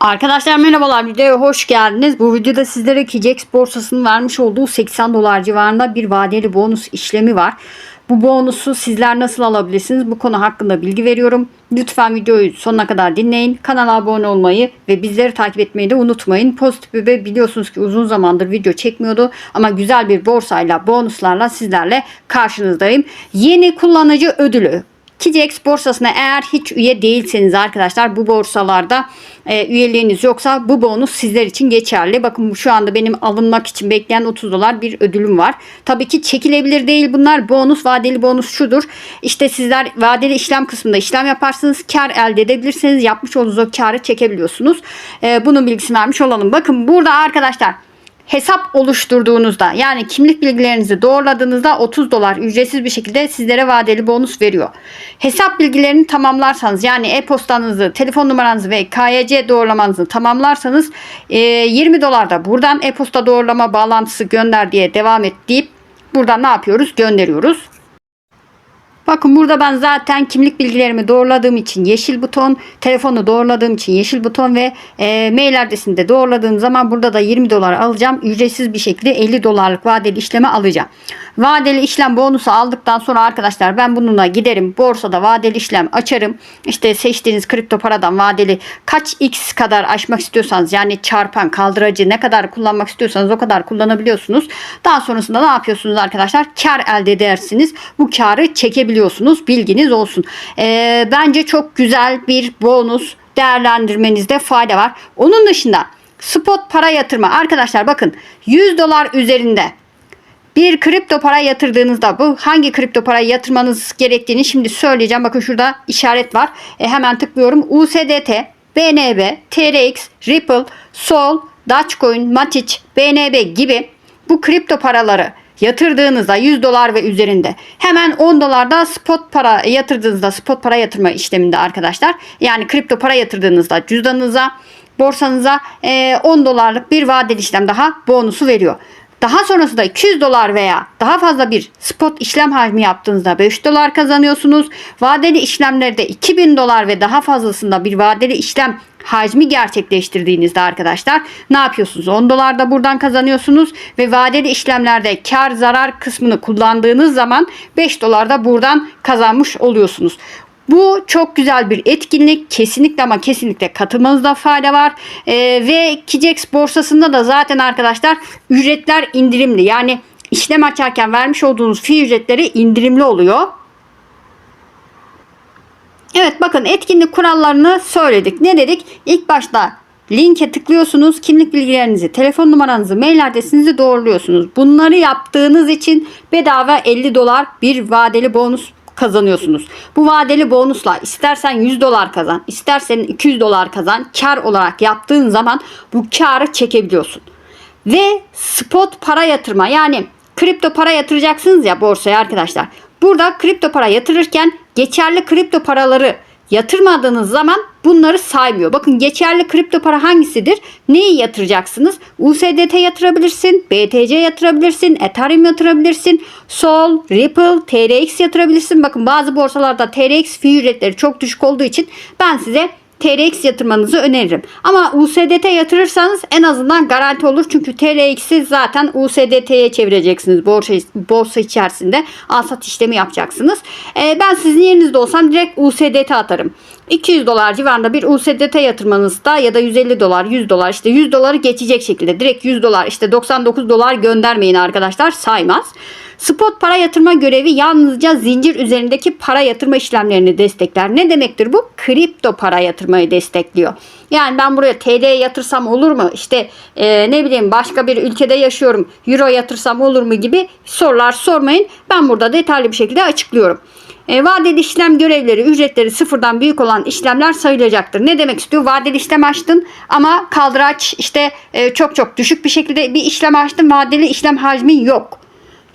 Arkadaşlar merhabalar videoya hoş geldiniz. Bu videoda sizlere KJX borsasının vermiş olduğu 80 dolar civarında bir vadeli bonus işlemi var. Bu bonusu sizler nasıl alabilirsiniz? Bu konu hakkında bilgi veriyorum. Lütfen videoyu sonuna kadar dinleyin. Kanala abone olmayı ve bizleri takip etmeyi de unutmayın. Pozitif ve biliyorsunuz ki uzun zamandır video çekmiyordu. Ama güzel bir borsayla, bonuslarla sizlerle karşınızdayım. Yeni kullanıcı ödülü. KJX borsasına eğer hiç üye değilseniz arkadaşlar bu borsalarda e, üyeliğiniz yoksa bu bonus sizler için geçerli. Bakın şu anda benim alınmak için bekleyen 30 dolar bir ödülüm var. Tabii ki çekilebilir değil bunlar. Bonus vadeli bonus şudur. İşte sizler vadeli işlem kısmında işlem yaparsınız. Kar elde edebilirsiniz. Yapmış olduğunuz o karı çekebiliyorsunuz. E, bunun bilgisini vermiş olalım. Bakın burada arkadaşlar hesap oluşturduğunuzda yani kimlik bilgilerinizi doğruladığınızda 30 dolar ücretsiz bir şekilde sizlere vadeli bonus veriyor. Hesap bilgilerini tamamlarsanız yani e-postanızı, telefon numaranızı ve KYC doğrulamanızı tamamlarsanız e, 20 dolar da buradan e-posta doğrulama bağlantısı gönder diye devam et deyip buradan ne yapıyoruz? Gönderiyoruz. Bakın burada ben zaten kimlik bilgilerimi doğruladığım için yeşil buton, telefonu doğruladığım için yeşil buton ve e, mail adresini de doğruladığım zaman burada da 20 dolar alacağım. Ücretsiz bir şekilde 50 dolarlık vadeli işleme alacağım. Vadeli işlem bonusu aldıktan sonra arkadaşlar ben bununla giderim borsada vadeli işlem açarım. İşte seçtiğiniz kripto paradan vadeli kaç x kadar aşmak istiyorsanız yani çarpan kaldırıcı ne kadar kullanmak istiyorsanız o kadar kullanabiliyorsunuz. Daha sonrasında ne yapıyorsunuz arkadaşlar? Kar elde edersiniz. Bu karı çekebiliyorsunuz. Bilginiz olsun. Ee, bence çok güzel bir bonus değerlendirmenizde fayda var. Onun dışında spot para yatırma arkadaşlar bakın 100 dolar üzerinde bir kripto para yatırdığınızda bu hangi kripto parayı yatırmanız gerektiğini şimdi söyleyeceğim. Bakın şurada işaret var. E, hemen tıklıyorum. USDT, BNB, TRX, Ripple, Sol, Dogecoin, Matic, BNB gibi bu kripto paraları yatırdığınızda 100 dolar ve üzerinde hemen 10 dolarda spot para yatırdığınızda spot para yatırma işleminde arkadaşlar yani kripto para yatırdığınızda cüzdanınıza borsanıza e, 10 dolarlık bir vadeli işlem daha bonusu veriyor. Daha sonrasında 200 dolar veya daha fazla bir spot işlem hacmi yaptığınızda 5 dolar kazanıyorsunuz. Vadeli işlemlerde 2000 dolar ve daha fazlasında bir vadeli işlem hacmi gerçekleştirdiğinizde arkadaşlar ne yapıyorsunuz? 10 dolar da buradan kazanıyorsunuz ve vadeli işlemlerde kar zarar kısmını kullandığınız zaman 5 dolar da buradan kazanmış oluyorsunuz. Bu çok güzel bir etkinlik. Kesinlikle ama kesinlikle katılmanızda fayda var. Ee, ve KJX borsasında da zaten arkadaşlar ücretler indirimli. Yani işlem açarken vermiş olduğunuz fi ücretleri indirimli oluyor. Evet bakın etkinlik kurallarını söyledik. Ne dedik? İlk başta linke tıklıyorsunuz. Kimlik bilgilerinizi, telefon numaranızı, mail adresinizi doğruluyorsunuz. Bunları yaptığınız için bedava 50 dolar bir vadeli bonus kazanıyorsunuz. Bu vadeli bonusla istersen 100 dolar kazan, istersen 200 dolar kazan, kar olarak yaptığın zaman bu karı çekebiliyorsun. Ve spot para yatırma yani kripto para yatıracaksınız ya borsaya arkadaşlar. Burada kripto para yatırırken geçerli kripto paraları yatırmadığınız zaman bunları saymıyor. Bakın geçerli kripto para hangisidir? Neyi yatıracaksınız? USDT yatırabilirsin, BTC yatırabilirsin, Ethereum yatırabilirsin, Sol, Ripple, TRX yatırabilirsin. Bakın bazı borsalarda TRX fi ücretleri çok düşük olduğu için ben size TRX yatırmanızı öneririm. Ama USDT yatırırsanız en azından garanti olur. Çünkü TRX'i zaten USDT'ye çevireceksiniz borsa, borsa içerisinde. Al sat işlemi yapacaksınız. Ee, ben sizin yerinizde olsam direkt USDT atarım. 200 dolar civarında bir USDT yatırmanızda ya da 150 dolar 100 dolar işte 100 doları geçecek şekilde direkt 100 dolar işte 99 dolar göndermeyin arkadaşlar saymaz. Spot para yatırma görevi yalnızca zincir üzerindeki para yatırma işlemlerini destekler. Ne demektir bu? Kripto para yatırmayı destekliyor. Yani ben buraya TL yatırsam olur mu? İşte e, ne bileyim başka bir ülkede yaşıyorum. Euro yatırsam olur mu gibi sorular sormayın. Ben burada detaylı bir şekilde açıklıyorum. E, vadeli işlem görevleri, ücretleri sıfırdan büyük olan işlemler sayılacaktır. Ne demek istiyor? Vadeli işlem açtın ama kaldıraç işte e, çok çok düşük bir şekilde bir işlem açtın. Vadeli işlem hacmi yok.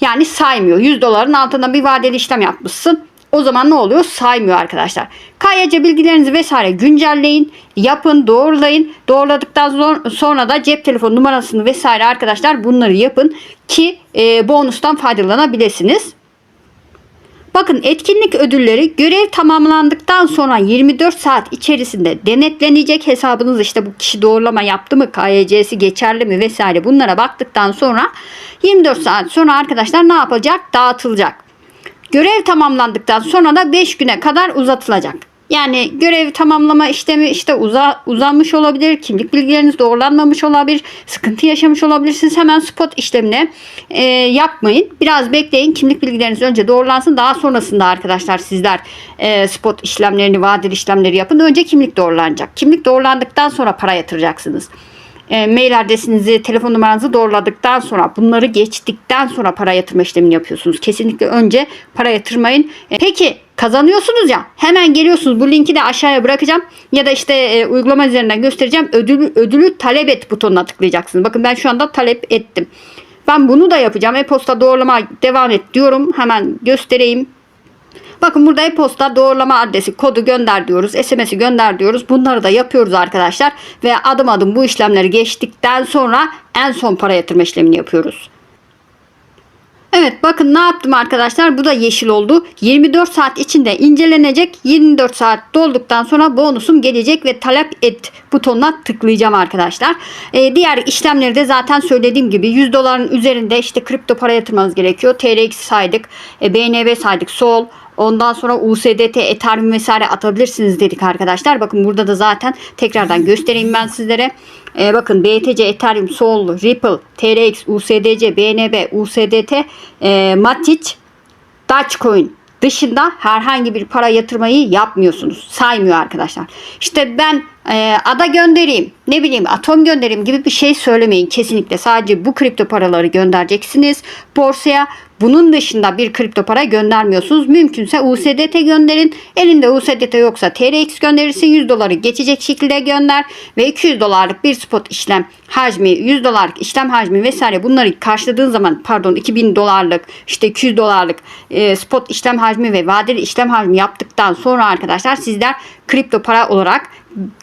Yani saymıyor. 100 doların altında bir vadeli işlem yapmışsın. O zaman ne oluyor? Saymıyor arkadaşlar. KYC bilgilerinizi vesaire güncelleyin, yapın, doğrulayın. Doğruladıktan sonra da cep telefonu numarasını vesaire arkadaşlar bunları yapın ki e, bonustan faydalanabilirsiniz. Bakın etkinlik ödülleri görev tamamlandıktan sonra 24 saat içerisinde denetlenecek hesabınız işte bu kişi doğrulama yaptı mı, KYC'si geçerli mi vesaire bunlara baktıktan sonra 24 saat sonra arkadaşlar ne yapacak? Dağıtılacak. Görev tamamlandıktan sonra da 5 güne kadar uzatılacak. Yani görev tamamlama işlemi işte uza, uzanmış olabilir, kimlik bilgileriniz doğrulanmamış olabilir, sıkıntı yaşamış olabilirsiniz. Hemen spot işlemine e, yapmayın. Biraz bekleyin. Kimlik bilgileriniz önce doğrulansın. Daha sonrasında arkadaşlar sizler e, spot işlemlerini, vadeli işlemleri yapın. Önce kimlik doğrulanacak. Kimlik doğrulandıktan sonra para yatıracaksınız e, mail adresinizi, telefon numaranızı doğruladıktan sonra bunları geçtikten sonra para yatırma işlemini yapıyorsunuz. Kesinlikle önce para yatırmayın. E, peki kazanıyorsunuz ya hemen geliyorsunuz bu linki de aşağıya bırakacağım ya da işte e, uygulama üzerinden göstereceğim ödülü, ödülü talep et butonuna tıklayacaksınız. Bakın ben şu anda talep ettim. Ben bunu da yapacağım. E-posta doğrulama devam et diyorum. Hemen göstereyim. Bakın burada e-posta doğrulama adresi kodu gönder diyoruz. SMS'i gönder diyoruz. Bunları da yapıyoruz arkadaşlar. Ve adım adım bu işlemleri geçtikten sonra en son para yatırma işlemini yapıyoruz. Evet bakın ne yaptım arkadaşlar. Bu da yeşil oldu. 24 saat içinde incelenecek. 24 saat dolduktan sonra bonusum gelecek ve talep et butonuna tıklayacağım arkadaşlar. Ee, diğer işlemleri de zaten söylediğim gibi 100 doların üzerinde işte kripto para yatırmanız gerekiyor. TRX saydık. E, BNB saydık. Sol. Ondan sonra USDT, Ethereum vesaire atabilirsiniz dedik arkadaşlar. Bakın burada da zaten tekrardan göstereyim ben sizlere. Ee, bakın BTC, Ethereum, Sol, Ripple, TRX, USDC, BNB, USDT, e, Matic, Dogecoin dışında herhangi bir para yatırmayı yapmıyorsunuz. Saymıyor arkadaşlar. İşte ben e, ada göndereyim, ne bileyim atom göndereyim gibi bir şey söylemeyin kesinlikle. Sadece bu kripto paraları göndereceksiniz borsaya. Bunun dışında bir kripto para göndermiyorsunuz. Mümkünse USDT gönderin. Elinde USDT yoksa TRX gönderirsin. 100 doları geçecek şekilde gönder. Ve 200 dolarlık bir spot işlem hacmi, 100 dolarlık işlem hacmi vesaire bunları karşıladığın zaman pardon 2000 dolarlık işte 200 dolarlık e, spot işlem hacmi ve vadeli işlem hacmi yaptıktan sonra arkadaşlar sizler kripto para olarak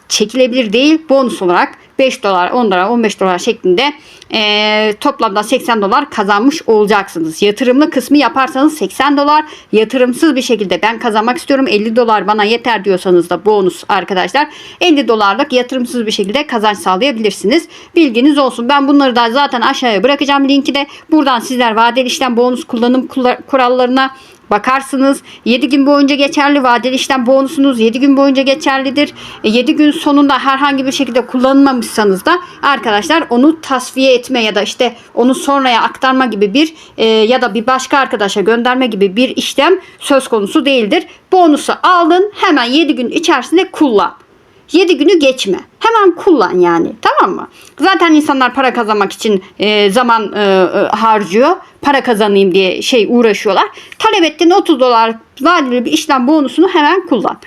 çekilebilir değil bonus olarak 5 dolar 10 dolar 15 dolar şeklinde e, toplamda 80 dolar kazanmış olacaksınız. Yatırımlı kısmı yaparsanız 80 dolar yatırımsız bir şekilde ben kazanmak istiyorum 50 dolar bana yeter diyorsanız da bonus arkadaşlar 50 dolarlık yatırımsız bir şekilde kazanç sağlayabilirsiniz. Bilginiz olsun. Ben bunları da zaten aşağıya bırakacağım linki de. Buradan sizler vadeli işlem bonus kullanım kurallarına bakarsınız. 7 gün boyunca geçerli vadeli işlem bonusunuz 7 gün boyunca geçerlidir. 7 gün sonunda herhangi bir şekilde kullanılmamışsanız da arkadaşlar onu tasfiye etme ya da işte onu sonraya aktarma gibi bir e, ya da bir başka arkadaşa gönderme gibi bir işlem söz konusu değildir. Bonusu aldın hemen 7 gün içerisinde kullan. 7 günü geçme. Hemen kullan yani. Tamam mı? Zaten insanlar para kazanmak için e, zaman e, e, harcıyor. Para kazanayım diye şey uğraşıyorlar. Talep ettiğin 30 dolar vadeli bir işlem bonusunu hemen kullan.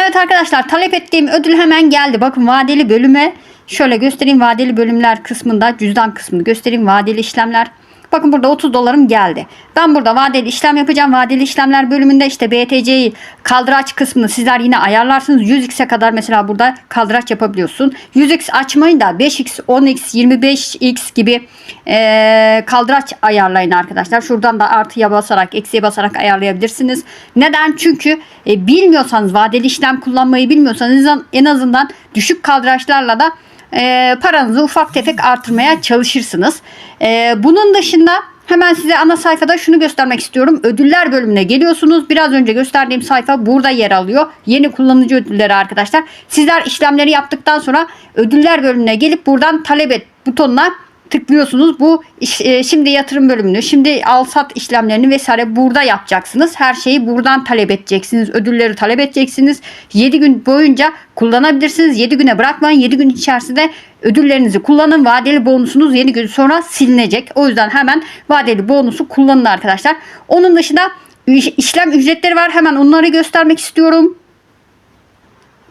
Evet arkadaşlar talep ettiğim ödül hemen geldi. Bakın vadeli bölüme şöyle göstereyim. Vadeli bölümler kısmında cüzdan kısmını göstereyim. Vadeli işlemler. Bakın burada 30 dolarım geldi. Ben burada vadeli işlem yapacağım. Vadeli işlemler bölümünde işte BTC'yi kaldıraç kısmını sizler yine ayarlarsınız. 100x'e kadar mesela burada kaldıraç yapabiliyorsun. 100x açmayın da 5x, 10x, 25x gibi e, kaldıraç ayarlayın arkadaşlar. Şuradan da artıya basarak, eksiye basarak ayarlayabilirsiniz. Neden? Çünkü e, bilmiyorsanız vadeli işlem kullanmayı bilmiyorsanız en azından düşük kaldıraçlarla da e, paranızı ufak tefek artırmaya çalışırsınız. E, bunun dışında hemen size ana sayfada şunu göstermek istiyorum. Ödüller bölümüne geliyorsunuz. Biraz önce gösterdiğim sayfa burada yer alıyor. Yeni kullanıcı ödülleri arkadaşlar. Sizler işlemleri yaptıktan sonra ödüller bölümüne gelip buradan talep et butonuna tıklıyorsunuz. Bu e, şimdi yatırım bölümünü, şimdi al sat işlemlerini vesaire burada yapacaksınız. Her şeyi buradan talep edeceksiniz. Ödülleri talep edeceksiniz. 7 gün boyunca kullanabilirsiniz. 7 güne bırakmayın. 7 gün içerisinde ödüllerinizi kullanın. Vadeli bonusunuz 7 gün sonra silinecek. O yüzden hemen vadeli bonusu kullanın arkadaşlar. Onun dışında işlem ücretleri var. Hemen onları göstermek istiyorum.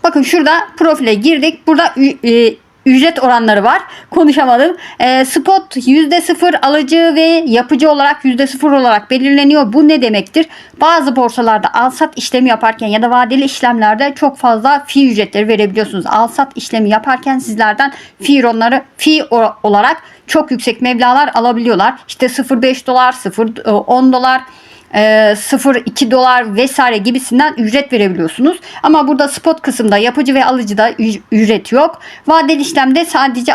Bakın şurada profile girdik. Burada e, ücret oranları var. Konuşamadım. E, spot %0 alıcı ve yapıcı olarak %0 olarak belirleniyor. Bu ne demektir? Bazı borsalarda al-sat işlemi yaparken ya da vadeli işlemlerde çok fazla fi ücretleri verebiliyorsunuz. Al-sat işlemi yaparken sizlerden fi onları fi olarak çok yüksek meblalar alabiliyorlar. İşte 0.5 dolar, 0.10 dolar e, 0-2 dolar vesaire gibisinden ücret verebiliyorsunuz. Ama burada spot kısımda yapıcı ve alıcıda ücret yok. Vadeli işlemde sadece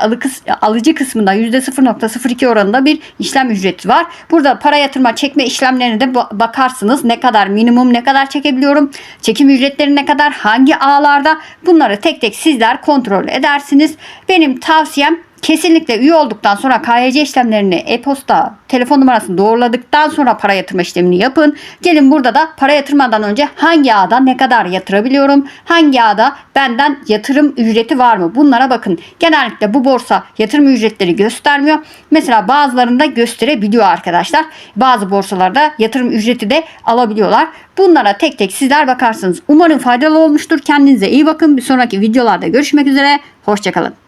alıcı kısmında %0.02 oranında bir işlem ücreti var. Burada para yatırma çekme işlemlerine de ba- bakarsınız. Ne kadar minimum ne kadar çekebiliyorum. Çekim ücretleri ne kadar hangi ağlarda bunları tek tek sizler kontrol edersiniz. Benim tavsiyem Kesinlikle üye olduktan sonra KYC işlemlerini e-posta, telefon numarasını doğruladıktan sonra para yatırma işlemini yapın. Gelin burada da para yatırmadan önce hangi ağda ne kadar yatırabiliyorum? Hangi ağda benden yatırım ücreti var mı? Bunlara bakın. Genellikle bu borsa yatırım ücretleri göstermiyor. Mesela bazılarında gösterebiliyor arkadaşlar. Bazı borsalarda yatırım ücreti de alabiliyorlar. Bunlara tek tek sizler bakarsınız. Umarım faydalı olmuştur. Kendinize iyi bakın. Bir sonraki videolarda görüşmek üzere. Hoşçakalın.